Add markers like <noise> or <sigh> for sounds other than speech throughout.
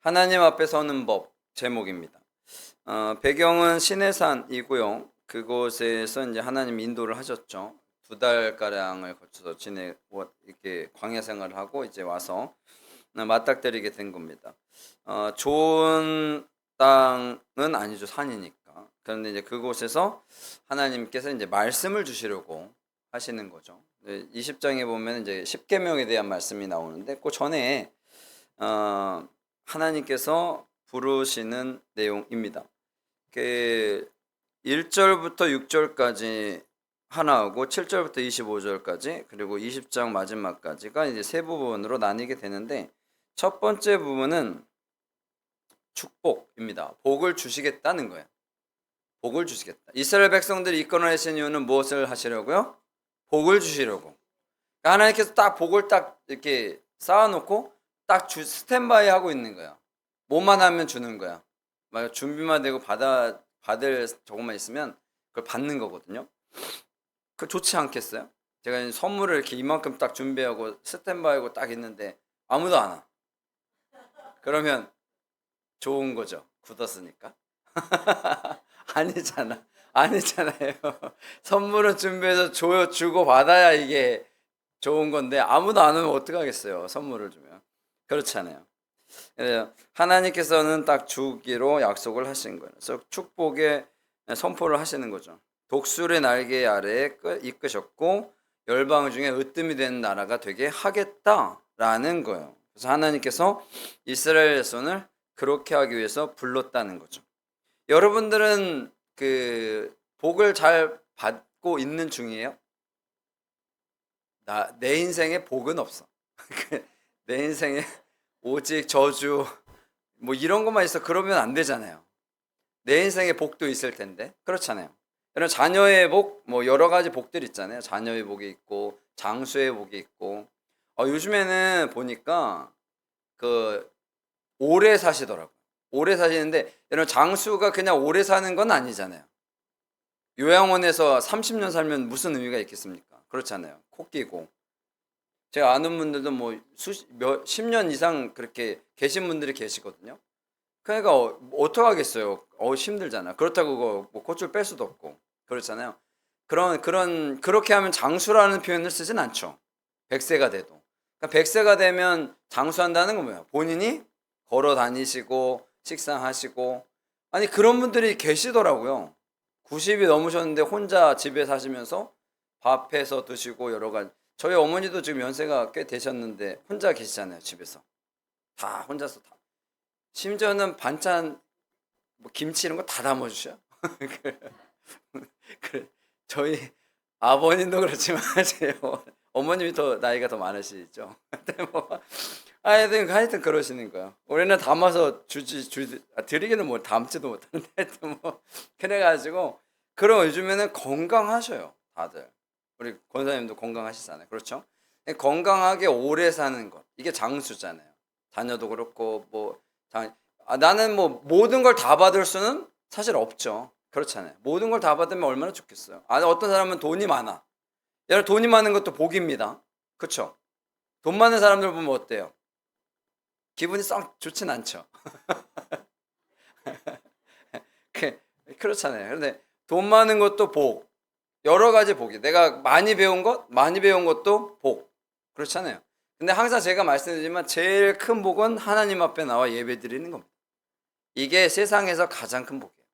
하나님 앞에 서는 법 제목입니다. 어, 배경은 시내산이고요. 그곳에서 이제 하나님 인도를 하셨죠. 두 달 가량을 거쳐서 지내 이렇게 광야 생활을 하고 이제 와서 맞닥뜨리게 된 겁니다. 어, 좋은 땅은 아니죠 산이니까. 그런데 이제 그곳에서 하나님께서 이제 말씀을 주시려고 하시는 거죠. 20장에 보면 이제 10계명에 대한 말씀이 나오는데 그 전에 어, 하나님께서 부르시는 내용입니다. 그 1절부터 6절까지 하나하고 7절부터 25절까지 그리고 20장 마지막까지가 이제 세 부분으로 나뉘게 되는데 첫 번째 부분은 축복입니다. 복을 주시겠다는 거예요. 복을 주시겠다. 이스라엘 백성들이 이끌어 내신 이유는 무엇을 하시려고요? 복을 주시려고. 그러니까 하나님께서 딱 복을 딱 이렇게 쌓아놓고 딱 주, 스탠바이 하고 있는 거야. 뭐만 하면 주는 거야. 막 준비만 되고 받아 받을 저것만 있으면 그걸 받는 거거든요. 그 좋지 않겠어요? 제가 선물을 이렇게 이만큼 딱 준비하고 스탠바이고 딱 있는데 아무도 안 와. 그러면 좋은 거죠. 굳었으니까. <laughs> 아니잖아. 아니잖아요. <laughs> 선물은 준비해서 줘, 주고 받아야 이게 좋은 건데 아무도 안 오면 어떡하겠어요. 선물을 주면. 그렇잖아요. 하나님께서는 딱 주기로 약속을 하신 거예요. 그래서 축복의 선포를 하시는 거죠. 독수리 날개 아래에 이끄셨고 열방 중에 으뜸이 되는 나라가 되게 하겠다라는 거예요. 그래서 하나님께서 이스라엘 손을 그렇게 하기 위해서 불렀다는 거죠. 여러분들은 그 복을 잘 받고 있는 중이에요? 나 내 인생에 복은 없어. <laughs> 내 인생에 <laughs> 오직 저주 뭐 이런 것만 있어 그러면 안 되잖아요. 내 인생에 복도 있을 텐데 그렇잖아요. 여러분 자녀의 복 뭐 여러 가지 복들 있잖아요. 자녀의 복이 있고 장수의 복이 있고 어, 요즘에는 보니까 그 오래 사시더라고. 오래 사시는데 여러분 장수가 그냥 오래 사는 건 아니잖아요. 요양원에서 30년 살면 무슨 의미가 있겠습니까? 그렇잖아요. 코 끼고. 제가 아는 분들도 뭐 수십 몇 10년 이상 그렇게 계신 분들이 계시거든요. 그러니까 어, 어떡 하겠어요. 어 힘들잖아. 그렇다고 그거 뭐 콧줄 뺄 수도 없고. 그렇잖아요. 그런 그런 그렇게 하면 장수라는 표현을 쓰진 않죠. 100세가 돼도. 그러니까 100세가 되면 장수한다는 건 뭐야? 본인이 걸어 다니시고 식사하시고 아니 그런 분들이 계시더라고요. 90이 넘으셨는데 혼자 집에 사시면서 밥해서 드시고 여러 가지 저희 어머니도 지금 연세가 꽤 되셨는데 혼자 계시잖아요 집에서. 다 혼자서 다. 심지어는 반찬 뭐 김치 이런 거 다 담아주셔 <laughs> 그래 저희 아버님도 그렇지만 <laughs> 제 어머님이 더 나이가 더 많으시죠. <laughs> 뭐 하여튼 하여튼 그러시는 거야 우리는 담아서 주지 주 아, 드리기는 뭐 담지도 못하는데 하여튼 뭐 그래가지고 그럼 요즘에는 건강하셔요 다들 우리 권사님도 건강하시잖아요. 그렇죠? 건강하게 오래 사는 것 이게 장수잖아요. 자녀도 그렇고 뭐 자, 아, 나는 뭐 모든 걸 다 받을 수는 사실 없죠. 그렇잖아요. 모든 걸 다 받으면 얼마나 좋겠어요. 아 어떤 사람은 돈이 많아. 여러분 돈이 많은 것도 복입니다. 그렇죠? 돈 많은 사람들 보면 어때요? 기분이 썩 좋진 않죠. <laughs> 그, 그렇잖아요. 그런데 돈 많은 것도 복, 여러 가지 복이. 내가 많이 배운 것, 많이 배운 것도 복. 그렇잖아요. 근데 항상 제가 말씀드리지만 제일 큰 복은 하나님 앞에 나와 예배 드리는 겁니다. 이게 세상에서 가장 큰 복이에요.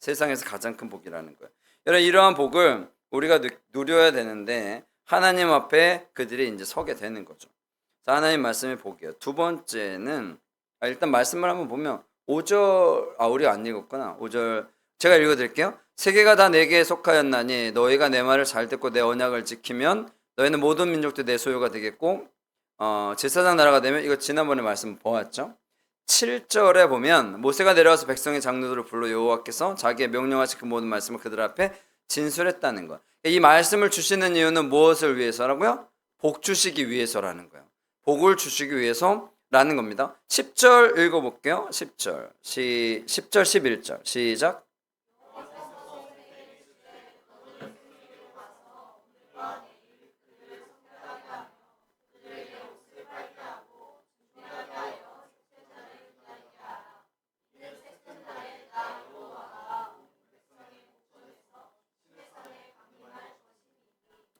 세상에서 가장 큰 복이라는 거예요. 여러분 이러한 복을 우리가 누려야 되는데 하나님 앞에 그들이 이제 서게 되는 거죠. 자, 하나님 말씀의 복이에요. 두 번째는 아, 일단 말씀을 한번 보면 5절 아 우리 안 읽었구나. 5절 제가 읽어 드릴게요. 세계가 다 내게 속하였나니 너희가 내 말을 잘 듣고 내 언약을 지키면 너희는 모든 민족도 내 소유가 되겠고 어, 제사장 나라가 되면 이거 지난번에 말씀 보았죠. 7절에 보면 모세가 내려와서 백성의 장로들을 불러 여호와께서 자기의 명령하신 그 모든 말씀을 그들 앞에 진술했다는 것. 이 말씀을 주시는 이유는 무엇을 위해서라고요? 복 주시기 위해서라는 거예요. 복을 주시기 위해서라는 겁니다. 10절 읽어볼게요. 10절. 시, 10절, 11절. 시작.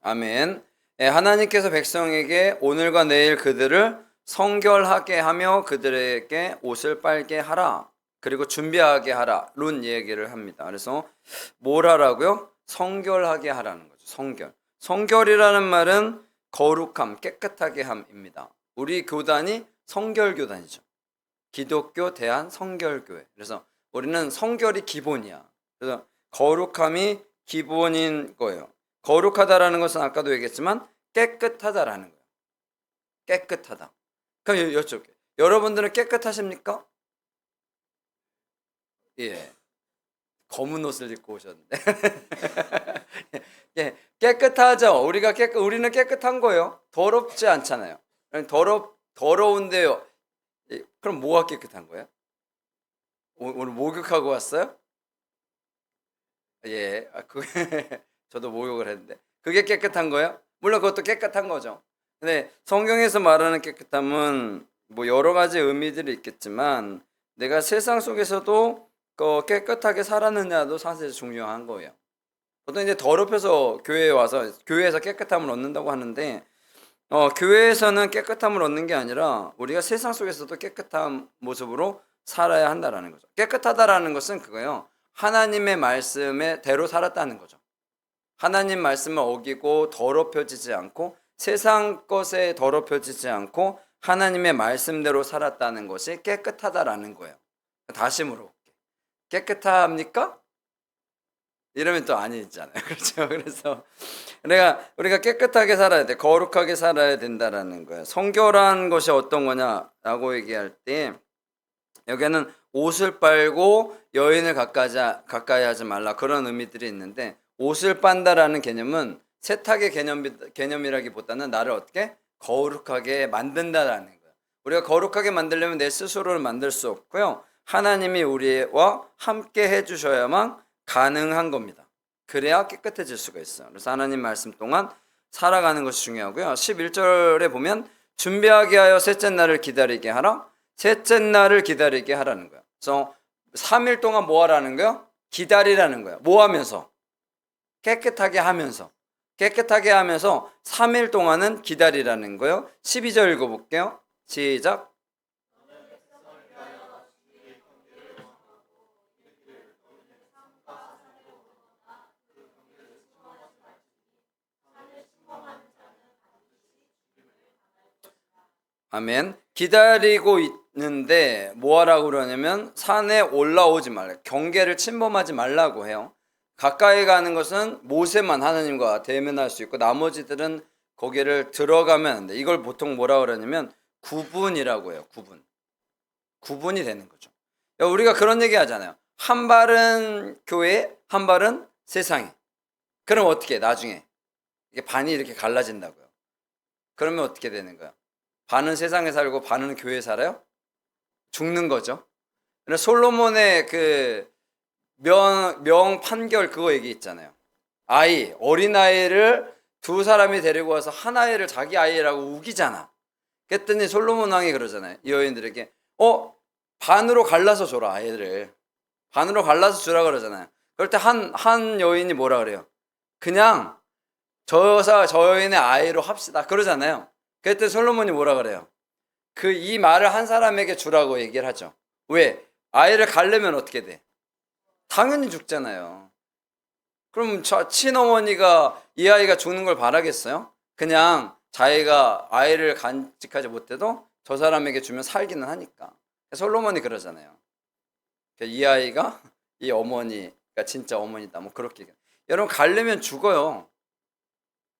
아멘. 예, 하나님께서 백성에게 오늘과 내일 그들을 성결하게 하며 그들에게 옷을 빨게 하라. 그리고 준비하게 하라. 론 얘기를 합니다. 그래서 뭘 하라고요? 성결하게 하라는 거죠. 성결. 성결이라는 말은 거룩함, 깨끗하게 함입니다. 우리 교단이 성결 교단이죠. 기독교 대한 성결교회. 그래서 우리는 성결이 기본이야. 그래서 거룩함이 기본인 거예요. 거룩하다라는 것은 아까도 얘기했지만 깨끗하다라는 거예요. 깨끗하다. 그럼 여- 여쭤볼게요. 여러분들은 깨끗하십니까? 예. 검은 옷을 입고 오셨는데. <laughs> 예, 깨끗하죠. 우리가 깨끗, 우리는 깨끗한 거예요. 더럽지 않잖아요. 더럽, 더러운데요. 예, 그럼 뭐가 깨끗한 거예요? 오- 오늘 목욕하고 왔어요? 예, 아, 그, <laughs> 저도 목욕을 했는데. 그게 깨끗한 거예요? 물론 그것도 깨끗한 거죠. 근데 성경에서 말하는 깨끗함은 뭐 여러 가지 의미들이 있겠지만 내가 세상 속에서도 그 깨끗하게 살았느냐도 사실 중요한 거예요. 보통 이제 더럽혀서 교회에 와서 교회에서 깨끗함을 얻는다고 하는데 어, 교회에서는 깨끗함을 얻는 게 아니라 우리가 세상 속에서도 깨끗한 모습으로 살아야 한다라는 거죠. 깨끗하다라는 것은 그거예요. 하나님의 말씀에 대로 살았다는 거죠. 하나님 말씀을 어기고 더럽혀지지 않고 세상 것에 더럽혀지지 않고 하나님의 말씀대로 살았다는 것이 깨끗하다라는 거예요. 다시 물어볼게. 깨끗합니까? 이러면 또 아니잖아요. <laughs> 그렇죠? 그래서 우리가 우리가 깨끗하게 살아야 돼. 거룩하게 살아야 된다라는 거예요. 성결한 것이 어떤 거냐라고 얘기할 때 여기는 옷을 빨고 여인을 가까이 하지 말라 그런 의미들이 있는데 옷을 빤다라는 개념은 세탁의 개념, 개념이라기보다는 나를 어떻게 거룩하게 만든다라는 거예요. 우리가 거룩하게 만들려면 내 스스로를 만들 수 없고요. 하나님이 우리와 함께 해주셔야만 가능한 겁니다. 그래야 깨끗해질 수가 있어요. 그래서 하나님 말씀 동안 살아가는 것이 중요하고요. 11절에 보면 준비하게 하여 셋째 날을 기다리게 하라. 셋째 날을 기다리게 하라는 거예요. 그래서 3일 동안 뭐 하라는 거예요? 기다리라는 거예요. 뭐 하면서? 깨끗하게 하면서. 깨끗하게 하면서 3일 동안은 기다리라는 거예요. 12절 읽어볼게요. 시작. 아멘. 기다리고 있는데 뭐 하라고 그러냐면 산에 올라오지 말라. 경계를 침범하지 말라고 해요. 가까이 가는 것은 모세만 하나님과 대면할 수 있고 나머지들은 거기를 들어가면 안 돼. 이걸 보통 뭐라 그러냐면 구분이라고 해요. 구분. 구분이 되는 거죠. 야, 우리가 그런 얘기 하잖아요. 한 발은 교회, 한 발은 세상에. 그럼 어떻게 해, 나중에 이게 반이 이렇게 갈라진다고요. 그러면 어떻게 되는 거야? 반은 세상에 살고 반은 교회에 살아요? 죽는 거죠. 그래서 솔로몬의 그 명, 명 판결 그거 얘기 있잖아요. 아이, 어린아이를 두 사람이 데리고 와서 한 아이를 자기 아이라고 우기잖아. 그랬더니 솔로몬 왕이 그러잖아요. 이 여인들에게, 어, 반으로 갈라서 줘라, 아이를. 반으로 갈라서 주라 그러잖아요. 그럴 때 한, 한 여인이 뭐라 그래요? 그냥 저, 사- 저 여인의 아이로 합시다. 그러잖아요. 그랬더니 솔로몬이 뭐라 그래요? 그 이 말을 한 사람에게 주라고 얘기를 하죠. 왜? 아이를 갈려면 어떻게 돼? 당연히 죽잖아요. 그럼 저 친어머니가 이 아이가 죽는 걸 바라겠어요? 그냥 자기가 아이를 간직하지 못해도 저 사람에게 주면 살기는 하니까. 솔로몬이 그러잖아요. 이 아이가 이 어머니가 진짜 어머니다. 뭐 그렇게. 여러분 갈려면 죽어요.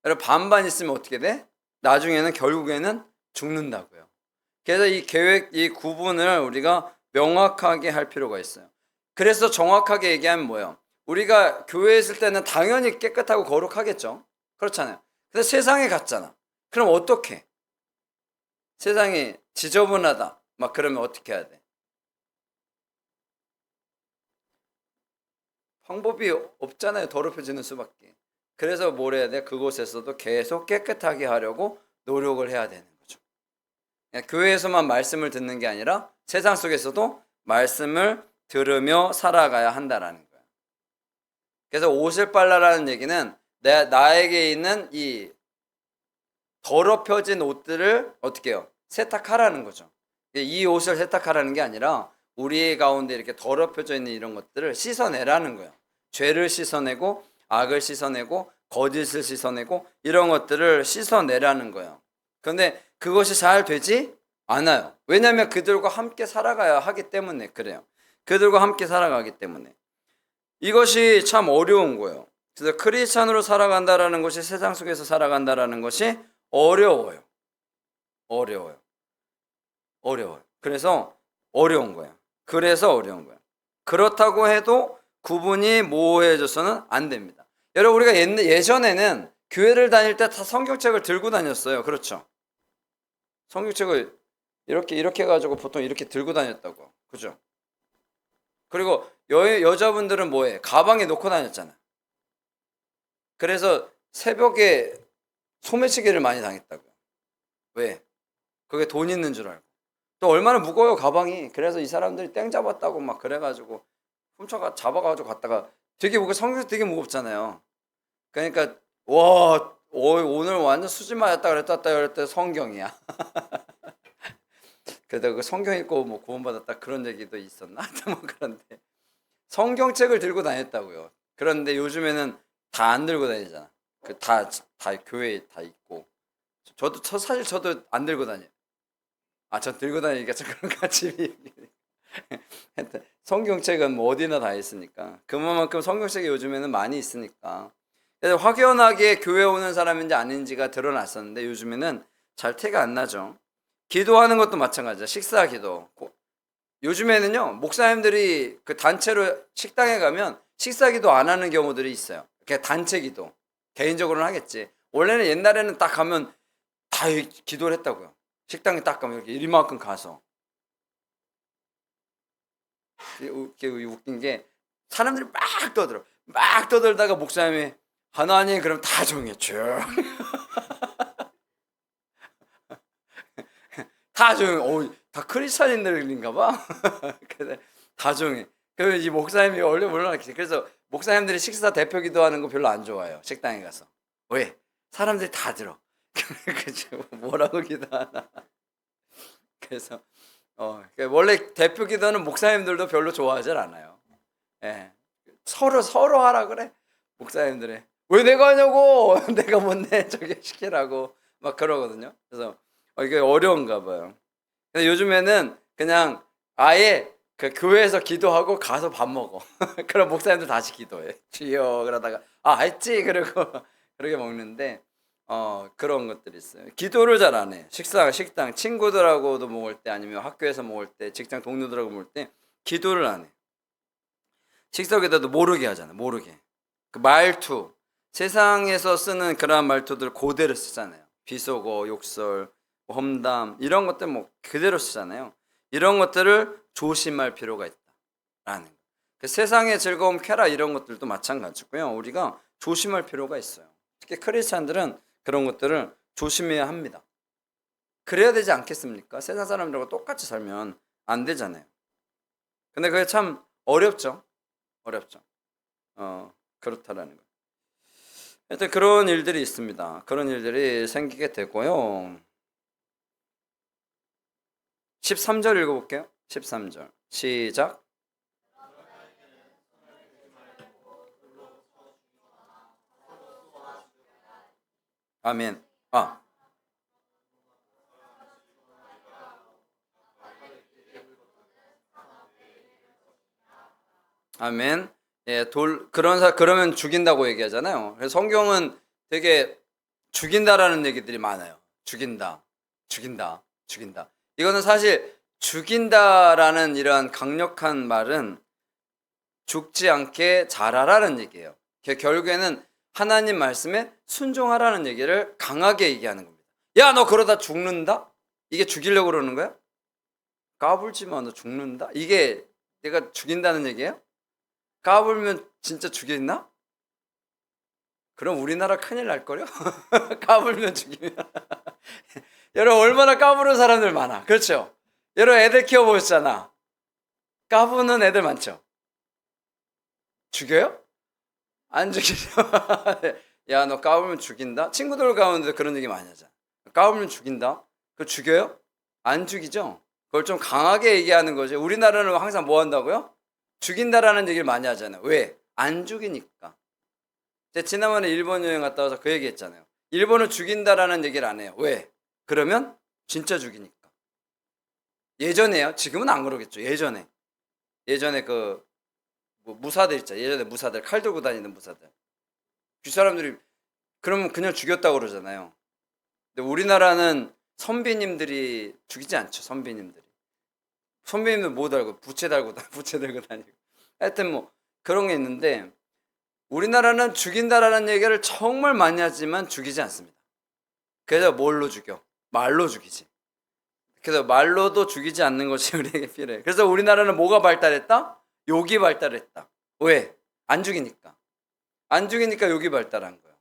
여러분 반반 있으면 어떻게 돼? 나중에는 결국에는 죽는다고요. 그래서 이 계획, 이 구분을 우리가 명확하게 할 필요가 있어요. 그래서 정확하게 얘기하면 뭐예요? 우리가 교회에 있을 때는 당연히 깨끗하고 거룩하겠죠. 그렇잖아요. 근데 세상에 갔잖아. 그럼 어떻게? 세상이 지저분하다. 막 그러면 어떻게 해야 돼? 방법이 없잖아요. 더럽혀지는 수밖에. 그래서 뭘 해야 돼? 그곳에서도 계속 깨끗하게 하려고 노력을 해야 되는 거죠. 교회에서만 말씀을 듣는 게 아니라 세상 속에서도 말씀을 들으며 살아가야 한다라는 거예요. 그래서 옷을 빨라라는 얘기는 내 나에게 있는 이 더럽혀진 옷들을 어떻게 해요? 세탁하라는 거죠. 이 옷을 세탁하라는 게 아니라 우리 가운데 이렇게 더럽혀져 있는 이런 것들을 씻어내라는 거예요. 죄를 씻어내고 악을 씻어내고 거짓을 씻어내고 이런 것들을 씻어내라는 거예요. 그런데 그것이 잘 되지 않아요. 왜냐하면 그들과 함께 살아가야 하기 때문에 그래요. 그들과 함께 살아가기 때문에 이것이 참 어려운 거예요. 그래서 크리스찬으로 살아간다라는 것이 세상 속에서 살아간다라는 것이 어려워요. 어려워요. 어려워요. 그래서 어려운 거예요. 그래서 어려운 거예요. 그렇다고 해도 구분이 모호해져서는 안 됩니다. 여러분 우리가 옛, 예전에는 교회를 다닐 때 다 성경책을 들고 다녔어요. 그렇죠? 성경책을 이렇게 이렇게 해 가지고 보통 이렇게 들고 다녔다고. 그죠? 그리고 여, 여자분들은 뭐해? 가방에 놓고 다녔잖아. 그래서 새벽에 소매치기를 많이 당했다고요. 왜? 그게 돈 있는 줄 알고. 또 얼마나 무거워요 가방이. 그래서 이 사람들이 땡 잡았다고 막 그래가지고 훔쳐가 잡아가지고 갔다가 되게 무거 성경 되게 무겁잖아요. 그러니까 와 어, 오늘 완전 수지 맞았다 그랬다 그랬다 성경이야. <laughs> 그래도 그 성경 읽고 뭐 구원받았다 그런 얘기도 있었나? <laughs> 뭐 그런데 성경책을 들고 다녔다고요. 그런데 요즘에는 다 안 들고 다니잖아. 그 다 다 교회에 다 있고. 저도 저 사실 저도 안 들고 다녀요. 아, 전 들고 다니니까 좀 그런가 집이. <laughs> 하여튼 성경책은 뭐 어디나 다 있으니까 그만큼 성경책이 요즘에는 많이 있으니까 그래서 확연하게 교회 오는 사람인지 아닌지가 드러났었는데 요즘에는 잘 티가 안 나죠. 기도하는 것도 마찬가지야. 식사 기도. 요즘에는요 목사님들이 그 단체로 식당에 가면 식사 기도 안 하는 경우들이 있어요. 그냥 단체 기도. 개인적으로는 하겠지. 원래는 옛날에는 딱 가면 다 기도를 했다고요. 식당에 딱 가면 이렇게 이만큼 가서. 그게 웃긴 게 사람들이 막 떠들어. 막 떠들다가 목사님이 하나님 그럼 다 조용해 <laughs> 다 조용. 어, 다 크리스찬인들인가 봐. <laughs> 그래서 다 조용해. 그래서 이 목사님이 원래 몰라 그래서 목사님들이 식사 대표 기도하는 거 별로 안 좋아해요. 식당에 가서. 왜? 사람들이 다 들어. <laughs> 그죠? 뭐라고 기도하나. 그래서 어, 원래 대표 기도는 목사님들도 별로 좋아하지 않아요. 예. 서로 서로 하라 그래. 목사님들이 왜 내가 하냐고 <laughs> 내가 못내 저기 시키라고 막 그러거든요. 그래서 어, 이게 어려운가 봐요. 근데 요즘에는 그냥 아예 그 교회에서 기도하고 가서 밥 먹어. <laughs> 그럼 목사님들 다시 기도해. 주여 그러다가 아 했지 그러고 <laughs> 그렇게 먹는데 어 그런 것들이 있어요. 기도를 잘 안 해. 식사 식당 친구들하고도 먹을 때 아니면 학교에서 먹을 때 직장 동료들하고 먹을 때 기도를 안 해. 식사기도도 모르게 하잖아. 모르게. 그 말투 세상에서 쓰는 그러한 말투들 그대로 쓰잖아요. 비속어, 욕설, 험담 이런 것들 뭐 그대로 쓰잖아요. 이런 것들을 조심할 필요가 있다라는 거. 그 세상의 즐거움, 쾌락 이런 것들도 마찬가지고요. 우리가 조심할 필요가 있어요. 특히 크리스찬들은 그런 것들을 조심해야 합니다. 그래야 되지 않겠습니까? 세상 사람들하고 똑같이 살면 안 되잖아요. 근데 그게 참 어렵죠. 어렵죠. 어, 그렇다라는 거. 하여튼 그런 일들이 있습니다. 그런 일들이 생기게 되고요. 13절 읽어볼게요. 13절. 시작. 아멘. 아. 아멘. 예, 돌 그런 사 그러면 죽인다고 얘기하잖아요. 그래서 성경은 되게 죽인다라는 얘기들이 많아요. 죽인다. 죽인다. 죽인다. 이거는 사실 죽인다라는 이러한 강력한 말은 죽지 않게 잘하라는 얘기예요. 결국에는 하나님 말씀에 순종하라는 얘기를 강하게 얘기하는 겁니다. 야, 너 그러다 죽는다? 이게 죽이려고 그러는 거야? 까불지 마, 너 죽는다? 이게 내가 죽인다는 얘기예요? 까불면 진짜 죽였나? 그럼 우리나라 큰일 날 거요? <laughs> 까불면 죽이면. <laughs> 여러분 얼마나 까부는 사람들 많아. 그렇죠? 여러분 애들 키워보셨잖아. 까부는 애들 많죠? 죽여요? 안 죽이죠. <laughs> 야 너 까불면 죽인다. 친구들 가운데 그런 얘기 많이 하잖아. 까불면 죽인다. 그거 죽여요? 안 죽이죠. 그걸 좀 강하게 얘기하는 거죠. 우리나라는 항상 뭐 한다고요? 죽인다라는 얘기를 많이 하잖아요. 왜? 안 죽이니까. 제가 지난번에 일본 여행 갔다 와서 그 얘기 했잖아요. 일본은 죽인다라는 얘기를 안 해요. 왜? 그러면 진짜 죽이니까. 예전에요. 지금은 안 그러겠죠. 예전에. 예전에 그, 뭐 무사들 있잖아요. 예전에 무사들, 칼 들고 다니는 무사들. 그 사람들이, 그러면 그냥 죽였다고 그러잖아요. 근데 우리나라는 선비님들이 죽이지 않죠. 선비님들이. 선비님들 뭐 달고, 부채 달고, 다- <laughs> 부채 들고 다니고. 하여튼 뭐, 그런 게 있는데, 우리나라는 죽인다라는 얘기를 정말 많이 하지만 죽이지 않습니다. 그래서 뭘로 죽여? 말로 죽이지. 그래서 말로도 죽이지 않는 것이 <laughs> 우리에게 필요해. 그래서 우리나라는 뭐가 발달했다? 욕이 발달했다. 왜? 안 죽이니까. 안 죽이니까 욕이 발달한 거야.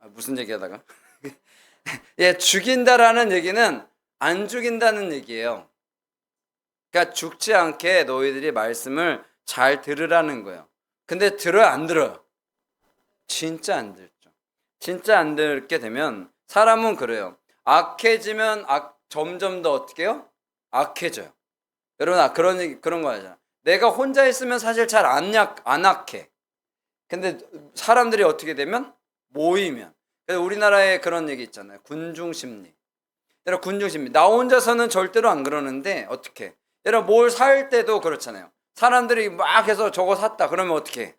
아, 무슨 얘기하다가? <laughs> 예, 죽인다라는 얘기는 안 죽인다는 얘기예요. 그러니까 죽지 않게 너희들이 말씀을 잘 들으라는 거예요. 근데 들어요, 안 들어요? 진짜 안 듣죠. 진짜 안 듣게 되면 사람은 그래요. 악해지면 악, 점점 더 어떻게 해요? 악해져요. 여러분, 아, 그런, 그런 거 하잖아. 내가 혼자 있으면 사실 잘 안 약, 안 악해. 근데 사람들이 어떻게 되면? 모이면. 그래서 우리나라에 그런 얘기 있잖아요. 군중 심리. 여러분, 군중 심리. 나 혼자서는 절대로 안 그러는데, 어떻게? 여러분, 뭘 살 때도 그렇잖아요. 사람들이 막 해서 저거 샀다. 그러면 어떻게? 해?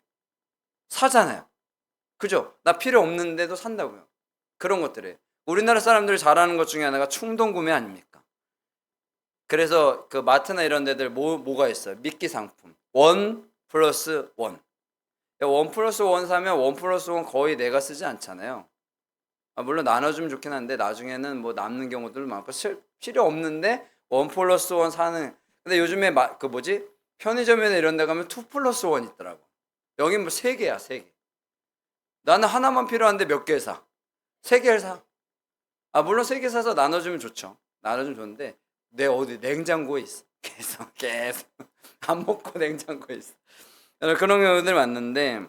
사잖아요. 그죠? 나 필요 없는데도 산다고요. 그런 것들이. 우리나라 사람들이 잘하는 것 중에 하나가 충동 구매 아닙니까? 그래서 그 마트나 이런 데들 뭐, 뭐가 있어요? 미끼 상품. 원 플러스 원. 원 플러스 원 사면 원 플러스 원 거의 내가 쓰지 않잖아요. 아, 물론 나눠주면 좋긴 한데 나중에는 뭐 남는 경우들 많고 실- 필요 없는데 원 플러스 원 사는 근데 요즘에 마, 그 뭐지 편의점이나 이런 데 가면 투 플러스 원 있더라고 여기 뭐세 개야 세개 나는 하나만 필요한데 몇 개 사? 세 개를 사. 아 물론 세개 사서 나눠주면 좋죠. 나눠주면 좋은데 내 어디 냉장고에 있어. <laughs> 계속 계속 안 먹고 냉장고에 있어. 그런 경우들 많는데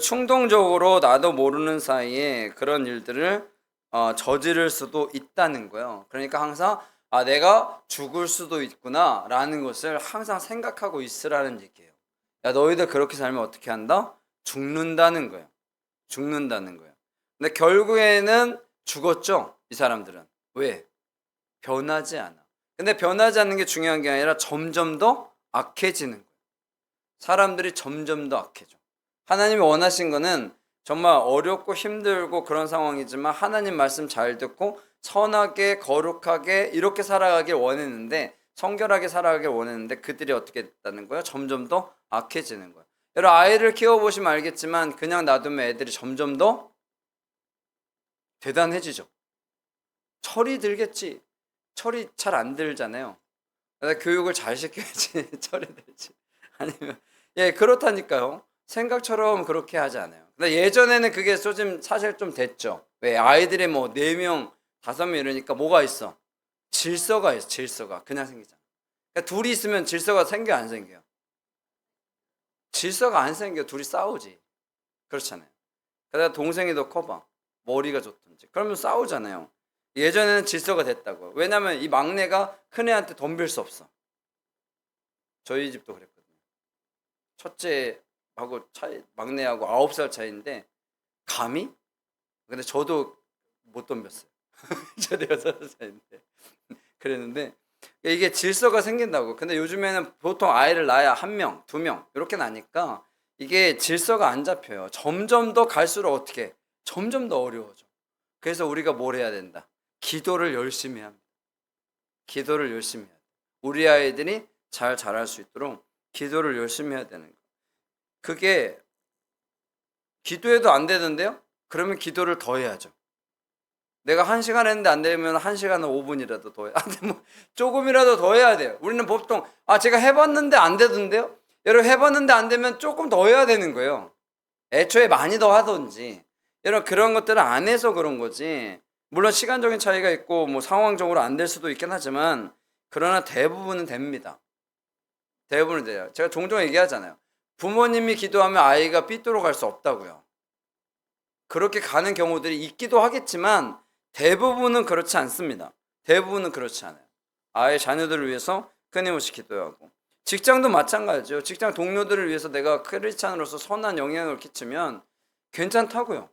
충동적으로 나도 모르는 사이에 그런 일들을 어, 저지를 수도 있다는 거예요. 그러니까 항상 아 내가 죽을 수도 있구나 라는 것을 항상 생각하고 있으라는 얘기예요. 야 너희들 그렇게 살면 어떻게 한다? 죽는다는 거예요. 죽는다는 거예요. 근데 결국에는 죽었죠. 이 사람들은. 왜? 변하지 않아. 근데 변하지 않는 게 중요한 게 아니라 점점 더 악해지는 거예요. 사람들이 점점 더 악해져. 하나님이 원하신 거는 정말 어렵고 힘들고 그런 상황이지만 하나님 말씀 잘 듣고 선하게 거룩하게 이렇게 살아가길 원했는데 성결하게 살아가길 원했는데 그들이 어떻게 됐다는 거예요? 점점 더 악해지는 거예요. 여러분 아이를 키워보시면 알겠지만 그냥 놔두면 애들이 점점 더 대단해지죠. 철이 들겠지. 철이 잘 안 들잖아요. 교육을 잘 시켜야지 <laughs> 철이 들지. 아니면 예 그렇다니까요. 생각처럼 그렇게 하지 않아요. 근데 예전에는 그게 좀 사실 좀 됐죠. 왜 아이들이 뭐 네 명, 다섯 명 이러니까 뭐가 있어? 질서가 있어. 질서가 그냥 생기잖아. 그러니까 둘이 있으면 질서가 생겨 안 생겨요? 질서가 안 생겨 둘이 싸우지. 그렇잖아요. 그러다 동생이 더 커봐. 머리가 좋든지. 그러면 싸우잖아요. 예전에는 질서가 됐다고. 왜냐면 이 막내가 큰애한테 덤빌 수 없어. 저희 집도 그랬거든요. 첫째 하고 차이, 막내하고 아홉 살 차이인데 감히? 근데 저도 못 덤볐어요. <laughs> 저도 여섯 살 차이인데 그랬는데 이게 질서가 생긴다고. 근데 요즘에는 보통 아이를 낳아야 한 명, 두 명 이렇게 나니까 이게 질서가 안 잡혀요. 점점 더 갈수록 어떻게? 점점 더 어려워져. 그래서 우리가 뭘 해야 된다? 기도를 열심히 합니다. 기도를 열심히 해야 돼. 우리 아이들이 잘 자랄 수 있도록 기도를 열심히 해야 되는 거. 그게 기도해도 안 되는데요? 그러면 기도를 더 해야죠. 내가 한 시간 했는데 안 되면 한 시간은 5분이라도 더 해. 안 되면 조금이라도 더 해야 돼요. 우리는 보통 아 제가 해봤는데 안 되던데요? 여러분 해봤는데 안 되면 조금 더 해야 되는 거예요. 애초에 많이 더 하던지. 여러분 그런 것들을 안 해서 그런 거지. 물론 시간적인 차이가 있고 뭐 상황적으로 안 될 수도 있긴 하지만 그러나 대부분은 됩니다. 대부분은 돼요. 제가 종종 얘기하잖아요. 부모님이 기도하면 아이가 삐뚤어 갈 수 없다고요. 그렇게 가는 경우들이 있기도 하겠지만 대부분은 그렇지 않습니다. 대부분은 그렇지 않아요. 아예 자녀들을 위해서 끊임없이 기도하고 직장도 마찬가지죠. 직장 동료들을 위해서 내가 크리스찬으로서 선한 영향을 끼치면 괜찮다고요.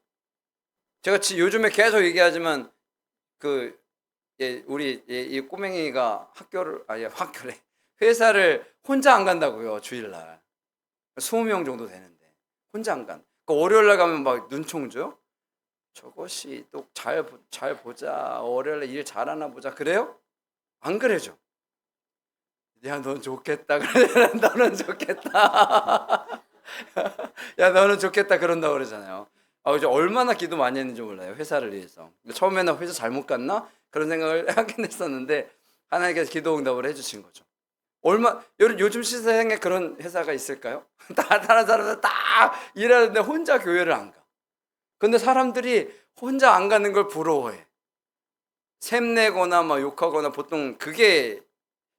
제가 지- 요즘에 계속 얘기하지만 그 예, 우리 예, 이 꼬맹이가 학교를 아니 학교래 회사를 혼자 안 간다고요 주일날 20명 정도 되는데 혼자 안 간. 그 월요일 날 가면 막 눈총 줘요. 저것이 또 잘 잘 보자 월요일에 일 잘하나 보자 그래요? 안 그래죠? 야, 넌 좋겠다. 그래, <laughs> 너는 좋겠다. <laughs> 야, 너는 좋겠다. 그런다 고 그러잖아요. 아, 이제 얼마나 기도 많이 했는지 몰라요. 회사를 위해서. 처음에는 회사 잘못 갔나? 그런 생각을 <laughs> 하긴 했었는데, 하나님께서 기도 응답을 해주신 거죠. 얼마, 요즘 시세상에 그런 회사가 있을까요? <laughs> 다, 다른 사람들 다 일하는데 혼자 교회를 안 가. 근데 사람들이 혼자 안 가는 걸 부러워해. 샘내거나 막 욕하거나 보통 그게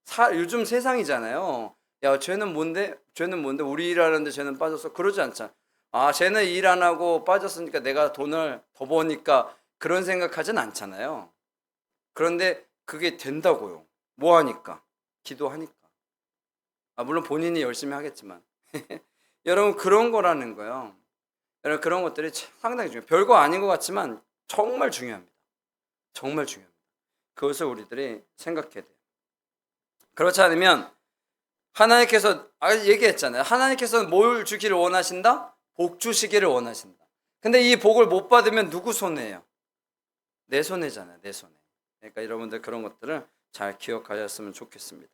사, 요즘 세상이잖아요. 야, 쟤는 뭔데? 쟤는 뭔데? 우리 일하는데 쟤는 빠졌어. 그러지 않잖아. 아, 쟤는 일 안 하고 빠졌으니까 내가 돈을 더 버니까 그런 생각하진 않잖아요. 그런데 그게 된다고요. 뭐 하니까? 기도하니까. 아, 물론 본인이 열심히 하겠지만. <laughs> 여러분, 그런 거라는 거예요. 여러분, 그런 것들이 참 상당히 중요해요. 별거 아닌 것 같지만 정말 중요합니다. 정말 중요합니다. 그것을 우리들이 생각해야 돼요. 그렇지 않으면 하나님께서 아 얘기했잖아요. 하나님께서는 뭘 주기를 원하신다? 복 주시기를 원하신다. 근데 이 복을 못 받으면 누구 손해예요? 내 손해잖아요. 내 손해. 그러니까 여러분들 그런 것들을 잘 기억하셨으면 좋겠습니다.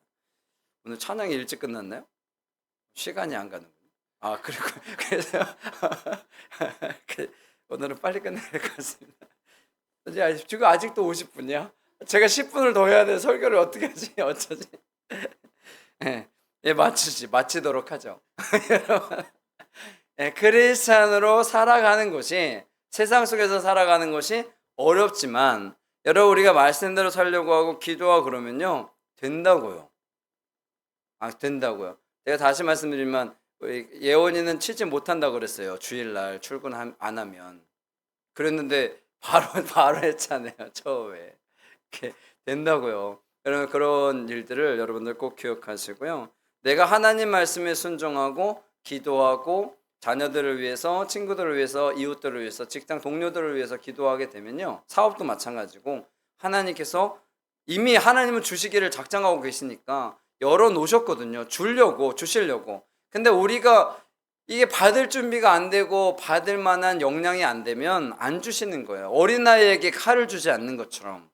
오늘 찬양이 일찍 끝났나요? 시간이 안 가는군요. 아 <laughs> 그리고 그래서 <laughs> 그, 오늘은 빨리 끝내야 될 것 같습니다. 지금 아직도 50분이야? 제가 10분을 더 해야 돼. 설교를 어떻게 하지? <laughs> 어쩌지? 예, 예, 마치지. 마치도록 하죠. 예, 크리스찬으로 살아가는 것이 세상 속에서 살아가는 것이 어렵지만 여러분 우리가 말씀대로 살려고 하고 기도하고 그러면요 된다고요. 아 된다고요. 제가 다시 말씀드리면 예원이는 치지 못한다 그랬어요. 주일날 출근 안 하면 그랬는데 <laughs> 바로 바로 했잖아요. 처음에 이렇게 된다고요. 여러분 그런 일들을 여러분들 꼭 기억하시고요. 내가 하나님 말씀에 순종하고 기도하고 자녀들을 위해서, 친구들을 위해서, 이웃들을 위해서, 직장 동료들을 위해서 기도하게 되면요. 사업도 마찬가지고 하나님께서 이미 하나님은 주시기를 작정하고 계시니까 열어 놓으셨거든요. 주려고, 주시려고. 근데 우리가 이게 받을 준비가 안 되고 받을 만한 역량이 안 되면 안 주시는 거예요. 어린아이에게 칼을 주지 않는 것처럼.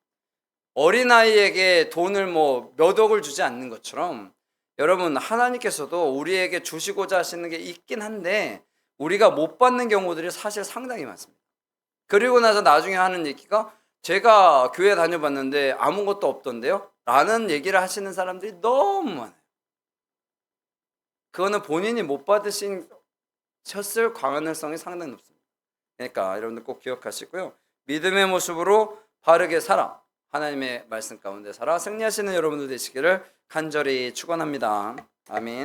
어린아이에게 돈을 뭐 몇 억을 주지 않는 것처럼 여러분 하나님께서도 우리에게 주시고자 하시는 게 있긴 한데 우리가 못 받는 경우들이 사실 상당히 많습니다. 그리고 나서 나중에 하는 얘기가 제가 교회 다녀봤는데 아무것도 없던데요? 라는 얘기를 하시는 사람들이 너무 많아요. 그거는 본인이 못 받으신 셨을 가능성이 상당히 높습니다. 그러니까 여러분들 꼭 기억하시고요. 믿음의 모습으로 바르게 살아. 하나님의 말씀 가운데 살아 승리하시는 여러분들 되시기를 간절히 축원합니다. 아멘.